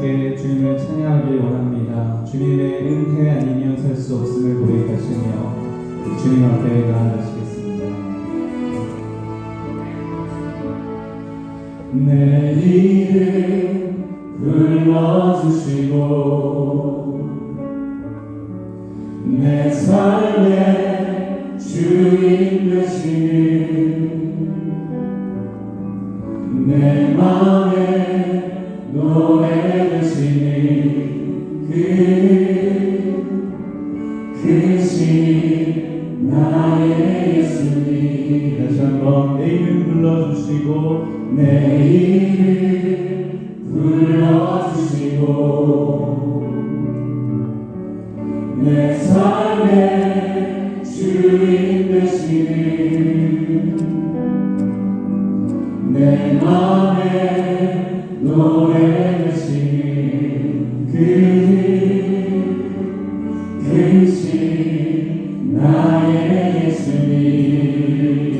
함께 주님을 찬양하길 원합니다. 주님의 은혜 아니면 살 수 없음을 고백하시며 주님 앞에 나아가시겠습니다. 내 이름 불러주시고 내 삶의 주인 되시는 내 맘에 불러주시고 내 이름 불러주시고 내 삶의 주인 되시는 내 맘에 노래 되시는 그 크신 나의 예수님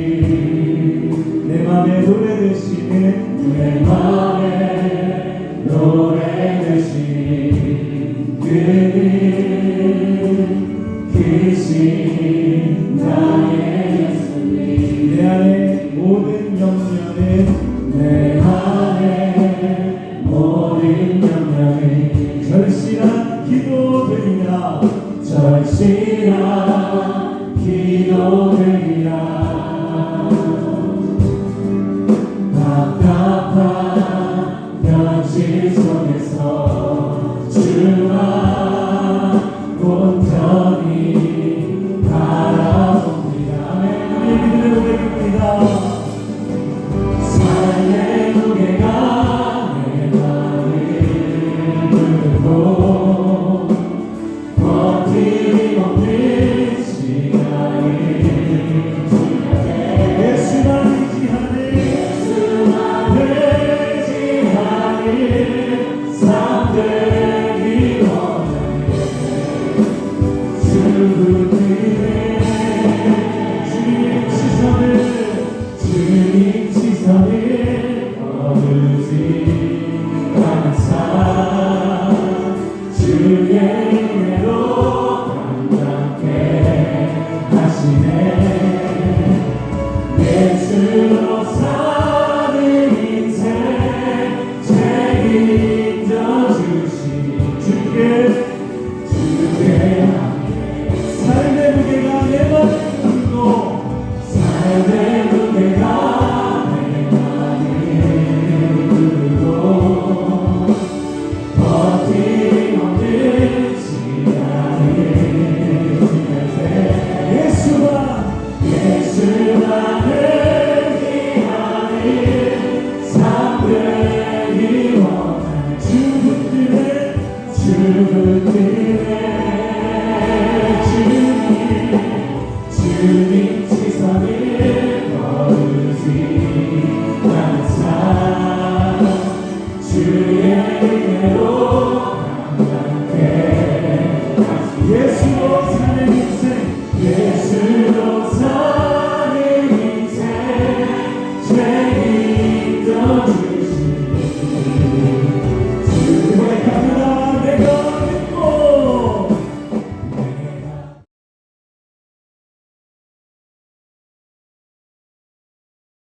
절실한 기도들이나 절실한 기도들이나 고 you. 주